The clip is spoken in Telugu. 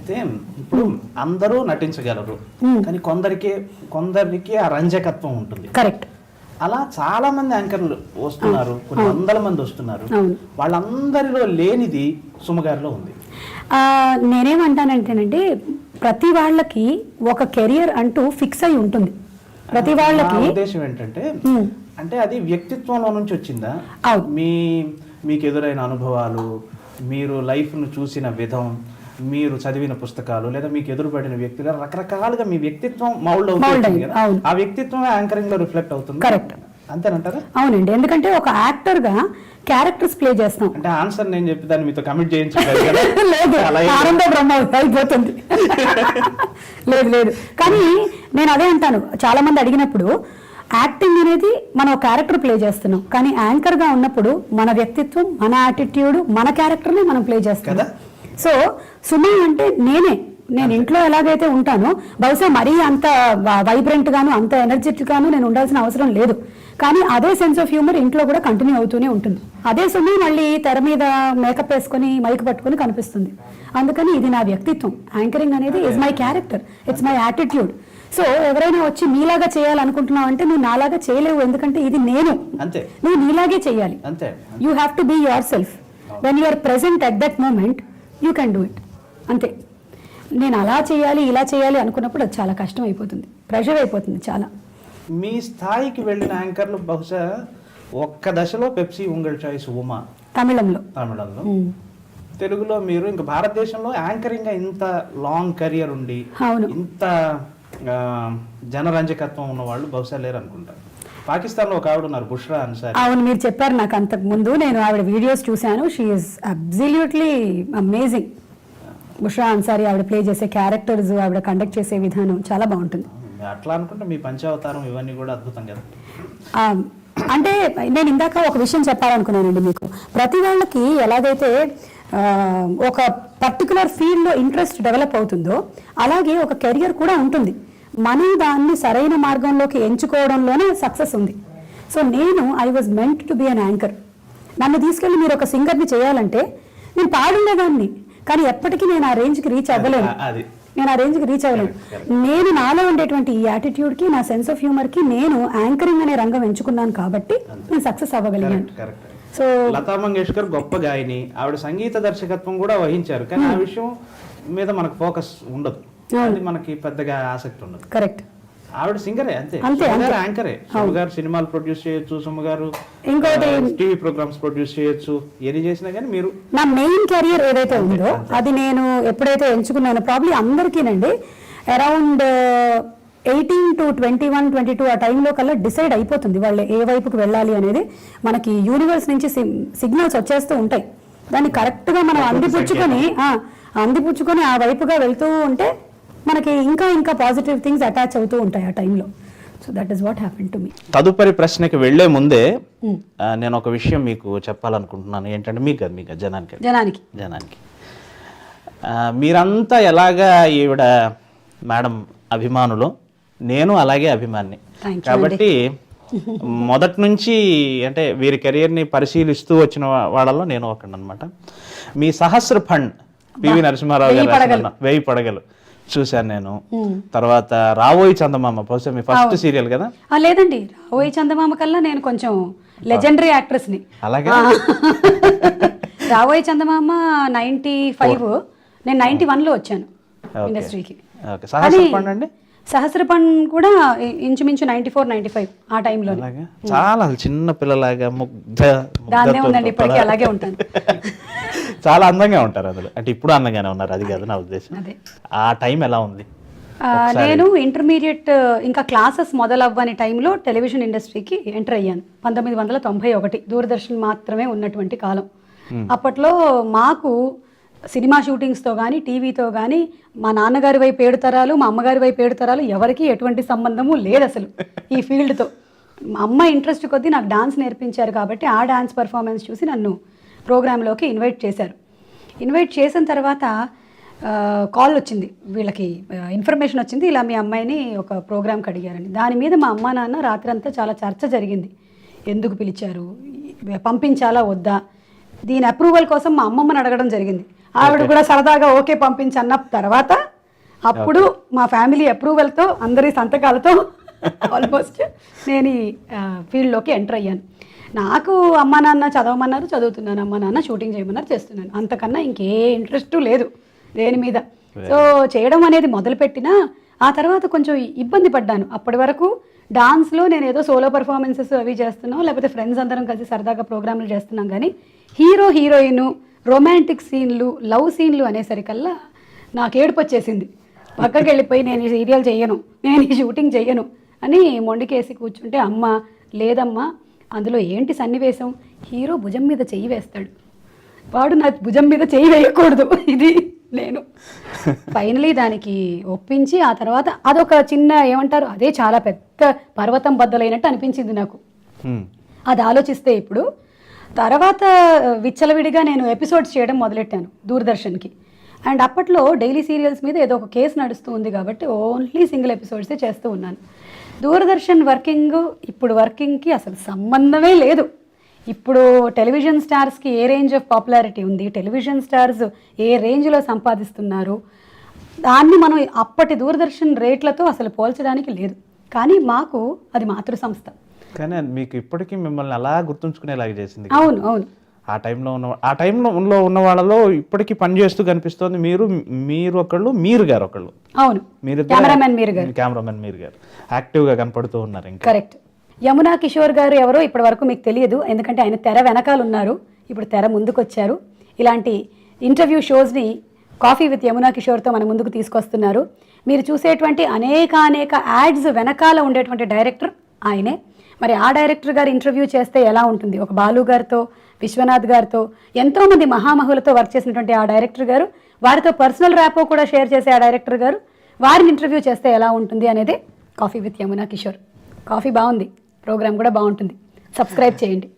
అయితే ఇప్పుడు అందరూ నటించగలరు. కానీ కొందరికి కొందరికి ఆ రంజకత్వం ఉంటుంది. కరెక్ట్. అలా చాలా మంది యాంకర్లు వస్తున్నారు కొన్ని వందల మంది వస్తున్నారు. వాళ్ళందరిలో లేనిది సుమగారిలో ఉంది. నేనేమంటానంటేనండి ప్రతి వాళ్ళకి ఒక కెరియర్ అంటూ ఫిక్స్ అయి ఉంటుంది. ప్రతి వాళ్ళకి ఉద్దేశం ఏంటంటే. అంటే అది వ్యక్తిత్వంలో నుంచి వచ్చిందా. మీ మీకు ఎదురైన అనుభవాలు మీరు లైఫ్ను చూసిన విధం మీరు చదివిన పుస్తకాలు లేదా మీకు ఎదురుపడిన వ్యక్తులు రకరకాలుగా మీ వ్యక్తిత్వం మౌల్డ్ అవుతుంది. ఆ వ్యక్తిత్వం యాంకరింగ్లో రిఫ్లెక్ట్ అవుతుంది? Correct. అంతేనంటారా? అవునండి. ఎందుకంటే ఒక యాక్టర్గా క్యారెక్టర్స్ ప్లే చేస్తాం అంటే ఆన్సర్ నేను చెప్పి దాన్ని మీతో కమిట్ చేయించలేదు లేదు. బ్రహ్మ అయిపోతుంది. లేదు లేదు. కానీ నేను అదే అంటాను. చాలా మంది అడిగినప్పుడు యాక్టింగ్ అనేది మనం క్యారెక్టర్ ప్లే చేస్తున్నాం. కానీ యాంకర్గా ఉన్నప్పుడు మన వ్యక్తిత్వం మన యాటిట్యూడ్ మన క్యారెక్టర్ని మనం ప్లే చేస్తాం కదా? సో సుమా అంటే నేనే. నేను ఇంట్లో ఎలాగైతే ఉంటానో బహుశా మరీ అంత వైబ్రెంట్ గాను అంత ఎనర్జెటిక్ గాను నేను ఉండాల్సిన అవసరం లేదు. కానీ అదే సెన్స్ ఆఫ్ హ్యూమర్ ఇంట్లో కూడా కంటిన్యూ అవుతూనే ఉంటుంది. అదే సుమి మళ్ళీ తెర మీద మేకప్ వేసుకొని మైక్ పట్టుకొని కనిపిస్తుంది. అందుకని ఇది నా వ్యక్తిత్వం. యాంకరింగ్ అనేది is my character it's my attitude so ఎవరైనా వచ్చి మీలాగా చేయాలనుకుంటున్నావు అంటే నువ్వు నాలాగా చేయలేవు ఎందుకంటే ఇది నేను. అంతే. నువ్వు నీలాగే చేయాలి. అంతే you have to be yourself when you're present at that moment you can do it అంతే. నేను అలా చేయాలి ఇలా చేయాలి అనుకున్నప్పుడు అది చాలా కష్టం అయిపోతుంది ప్రెషర్ అయిపోతుంది చాలా. మీ స్థాయికి వెళ్ళిన యాంకర్లు బహుశా ఒక్క దశలో పెప్సీ ఉంగల్ చాయిస్ ఉమా. తమిళంలో. తమిళంలో. తెలుగులో మీరు ఇంకా భారతదేశంలో యాంకరింగ్ ఇంత లాంగ్ కెరియర్ ఉండి అవును. ఇంత జనరంజకత్వం ఉన్న వాళ్ళు బహుశా లేరు అనుకుంటారు పాకిస్తాన్లో ఒక ఆవిడ ఉన్నారు బుష్రా అన్సారి. అవును మీరు చెప్పారు నాకు అంతకు ముందు. నేను ఆవిడ వీడియోస్ చూశాను. She's absolutely amazing Bushra Ansari ఆవిడ ప్లే చేసే క్యారెక్టర్స్ ఆవిడ కండక్ట్ చేసే విధానం చాలా బాగుంటుంది. అట్లా అనుకుంటే మీ పంచావతారం ఇవన్నీ కూడా అద్భుతం కదా. అంటే నేను ఇందాక ఒక విషయం చెప్పాలనుకున్నానండి మీకు. ప్రతి వాళ్ళకి ఎలాగైతే ఒక పర్టికులర్ ఫీల్డ్లో ఇంట్రెస్ట్ డెవలప్ అవుతుందో అలాగే ఒక కెరియర్ కూడా ఉంటుంది. మనం దాన్ని సరైన మార్గంలోకి ఎంచుకోవడంలోనే సక్సెస్ ఉంది. సో నేను I was meant to be an anchor నన్ను తీసుకెళ్ళి మీరు ఒక సింగర్ని చేయాలంటే నేను పాడుండేదాన్ని కానీ ఎప్పటికీ నేను ఆ రేంజ్కి రీచ్ అవ్వలేను. నేను ఆ రేంజ్కి రీచ్ అవ్వలేను. నేను నాలో ఉండేటువంటి ఈ యాటిట్యూడ్కి నా సెన్స్ ఆఫ్ హ్యూమర్కి నేను యాంకరింగ్ అనే రంగం ఎంచుకున్నాను కాబట్టి నేను సక్సెస్ అవ్వగలిగాను. సో లతా మంగేష్కర్ గొప్ప గాయని ఆవిడ సంగీత దర్శకత్వం కూడా వహించారు. కానీ ఆ విషయం మీద మనకు ఫోకస్ ఉండదు. అది మనకి పెద్దగా ఆసక్తి ఉండదు. కరెక్ట్ ఆవిడ సింగరే అంతే. గారు. యాంకరే. సుమ గారు సినిమాలు ప్రొడ్యూస్ చేయొచ్చు సుమ గారు ఇంకోటి టీవీ ప్రోగ్రామ్స్ ప్రొడ్యూస్ చేయొచ్చు ఎన్ని చేసినా కానీ మీరు నా మెయిన్ కెరియర్ ఏదైతే ఉందో అది నేను ఎప్పుడైతే ఎంచుకున్నానో probably అందరికీనండి around eighteen to twenty one twenty two ఆ టైంలో కల్లా డిసైడ్ అయిపోతుంది వాళ్ళు ఏ వైపుకు వెళ్ళాలి అనేది. మనకి యూనివర్స్ నుంచి సిగ్నల్స్ వచ్చేస్తూ ఉంటాయి. దాన్ని కరెక్ట్గా మనం అందిపుచ్చుకొని అందిపుచ్చుకొని ఆ వైపుగా వెళ్తూ ఉంటే మనకి ఇంకా ఇంకా పాజిటివ్ థింగ్స్ అటాచ్ అవుతూ ఉంటాయి ఆ టైంలో so that is what happen to మీ తదుపరి ప్రశ్నకి వెళ్ళే ముందే నేను ఒక విషయం మీకు చెప్పాలనుకుంటున్నాను. ఏంటంటే మీకు కాదు, మీకు జనానికి. జనానికి. జనానికి. మీరంతా ఎలాగా ఈవిడ మేడం అభిమానులు? నేను అలాగే అభిమాని. కాబట్టి మొదటి నుంచి అంటే వీరి కెరియర్ని పరిశీలిస్తూ వచ్చిన వాళ్ళలో నేను ఒకడు అనమాట మీ సహస్ర ఫండ్ పివి నరసింహారావు గారు వెయ్యి పడగలు. చూశాను నేను. తర్వాత రావోయి చందమామ బహుశా మీ ఫస్ట్ సీరియల్ కదా? లేదండి. రాబోయే చందమామ కల్లా నేను కొంచెం లెజెండరీ యాక్ట్రెస్ని అలాగే? రాబోయే చందమామ నైంటీ ఫైవ్ నేను నైంటీ వన్లో వచ్చాను ఇండస్ట్రీకి ఓకే. సహస్ర ఫండ్ అండి? సహస్రపణ్ కూడా ఇంచుమించు నైంటీ ఫోర్ నైంటీ ఫైవ్ ఆ టైంలో చాలా చిన్న పిల్లలాగా ముగ్ధ దాన్నే ఉందండి ఇప్పటికీ అలాగే ఉంటాను. చాలా అందంగా ఉంటారు అందులో అంటే ఇప్పుడు అందంగానే ఉన్నారు అది కాదు నా ఉద్దేశం. ఆ టైం ఎలా ఉంది? నేను ఇంటర్మీడియట్ ఇంకా క్లాసెస్ మొదలవ్వని టైంలో టెలివిజన్ ఇండస్ట్రీకి ఎంటర్ అయ్యాను. పంతొమ్మిది వందల తొంభై ఒకటి దూరదర్శన్ మాత్రమే ఉన్నటువంటి కాలం. అప్పట్లో మాకు సినిమా షూటింగ్స్తో కానీ టీవీతో కానీ మా నాన్నగారి వైపు ఏడు తరాలు మా అమ్మగారి వైపు ఏడు తరాలు ఎవరికీ ఎటువంటి సంబంధము లేదు అసలు ఈ ఫీల్డ్తో. మా అమ్మ ఇంట్రెస్ట్ కొద్దీ నాకు డాన్స్ నేర్పించారు కాబట్టి ఆ డాన్స్ పర్ఫార్మెన్స్ చూసి నన్ను ప్రోగ్రాంలోకి ఇన్వైట్ చేశారు. ఇన్వైట్ చేసిన తర్వాత కాల్ వచ్చింది. వీళ్ళకి ఇన్ఫర్మేషన్ వచ్చింది. ఇలా మీ అమ్మాయిని ఒక ప్రోగ్రామ్కి అడిగారని. దాని మీద మా అమ్మ నాన్న రాత్రి అంతా చాలా చర్చ జరిగింది. ఎందుకు పిలిచారు? పంపించాలా వద్దా? దీని అప్రూవల్ కోసం మా అమ్మమ్మని అడగడం జరిగింది. ఆవిడ కూడా సరదాగా ఓకే పంపించన్న తర్వాత అప్పుడు మా ఫ్యామిలీ అప్రూవల్తో అందరి సంతకాలతో ఆల్మోస్ట్ నేను ఈ ఫీల్డ్లోకి ఎంటర్ అయ్యాను. నాకు అమ్మ నాన్న చదవమన్నారు చదువుతున్నాను. అమ్మ నాన్న షూటింగ్ చేయమన్నారు చేస్తున్నాను. అంతకన్నా ఇంకే ఇంట్రెస్ట్ లేదు దేని మీద. సో చేయడం అనేది మొదలుపెట్టినా ఆ తర్వాత కొంచెం ఇబ్బంది పడ్డాను. అప్పటి వరకు డాన్స్లో నేను ఏదో సోలో పర్ఫార్మెన్సెస్ అవి చేస్తున్నాం లేకపోతే ఫ్రెండ్స్ అందరం కలిసి సరదాగా ప్రోగ్రాంలు చేస్తున్నాం. కానీ హీరో హీరోయిన్ రొమాంటిక్ సీన్లు లవ్ సీన్లు అనేసరికల్లా నాకు ఏడుపు వచ్చేసింది. పక్కకి వెళ్ళిపోయి నేను ఈ సీరియల్ చెయ్యను నేను ఈ షూటింగ్ చెయ్యను అని మొండికేసి కూర్చుంటే అమ్మ లేదమ్మా అందులో ఏంటి సన్నివేశం? హీరో భుజం మీద చెయ్యి వేస్తాడు. వాడు నా భుజం మీద చెయ్యి వేయకూడదు. ఇది నేను. ఫైనలీ దానికి ఒప్పించి ఆ తర్వాత అదొక చిన్న ఏమంటారు? అదే చాలా పెద్ద పర్వతం బద్దలైనట్టు అనిపించింది నాకు. అది ఆలోచిస్తే ఇప్పుడు తర్వాత విచ్చలవిడిగా నేను ఎపిసోడ్స్ చేయడం మొదలెట్టాను దూరదర్శన్కి. అండ్ అప్పట్లో డైలీ సీరియల్స్ మీద ఏదో ఒక కేసు నడుస్తూ ఉంది కాబట్టి ఓన్లీ సింగిల్ ఎపిసోడ్సే చేస్తూ ఉన్నాను. దూరదర్శన్ వర్కింగ్ ఇప్పుడు వర్కింగ్కి అసలు సంబంధమే లేదు. ఇప్పుడు టెలివిజన్ స్టార్స్కి ఏ రేంజ్ ఆఫ్ పాపులారిటీ ఉంది? టెలివిజన్ స్టార్స్ ఏ రేంజ్లో సంపాదిస్తున్నారు? దాన్ని మనం అప్పటి దూరదర్శన్ రేట్లతో అసలు పోల్చడానికి లేదు. కానీ మాకు అది మాతృ సంస్థ కానీ మీకు ఇప్పటికీ మిమ్మల్ని అలా గుర్తుంచుకునేలాగా చేసింది అవును అవును. ఆ టైంలో ఉన్న ఆ టైంలో ఉన్న ఉన్న వాళ్ళలో ఇప్పటికీ పనిచేస్తూ కనిపిస్తోంది. మీరు మీరు ఒకళ్ళు మీరు గారు ఒకళ్ళు. అవును. మీరు కెమెరామెన్ మీరు గారు. కెమెరామెన్ మీరు గారు. యాక్టివ్గా కనపడుతూ ఉన్నారు ఇంకా. కరెక్ట్. యమునా కిషోర్ గారు ఎవరో ఇప్పటి వరకు మీకు తెలియదు. ఎందుకంటే ఆయన తెర వెనకాల ఉన్నారు. ఇప్పుడు తెర ముందుకు వచ్చారు ఇలాంటి ఇంటర్వ్యూ షోస్ని కాఫీ విత్ యమునా కిషోర్తో మన ముందుకు తీసుకొస్తున్నారు. మీరు చూసేటువంటి అనేక అనేక యాడ్స్ వెనకాల ఉండేటువంటి డైరెక్టర్ ఆయనే. మరి ఆ డైరెక్టర్ గారు ఇంటర్వ్యూ చేస్తే ఎలా ఉంటుంది? ఒక బాలు గారితో విశ్వనాథ్ గారితో ఎంతోమంది మహామహులతో వర్క్ చేసినటువంటి ఆ డైరెక్టర్ గారు వారితో పర్సనల్ ర్యాపో కూడా షేర్ చేసే ఆ డైరెక్టర్ గారు వారిని ఇంటర్వ్యూ చేస్తే ఎలా ఉంటుంది అనేది coffee with Yamuna Kishore. Coffee బాగుంది ప్రోగ్రామ్ కూడా బాగుంటుంది. సబ్స్క్రైబ్ చేయండి.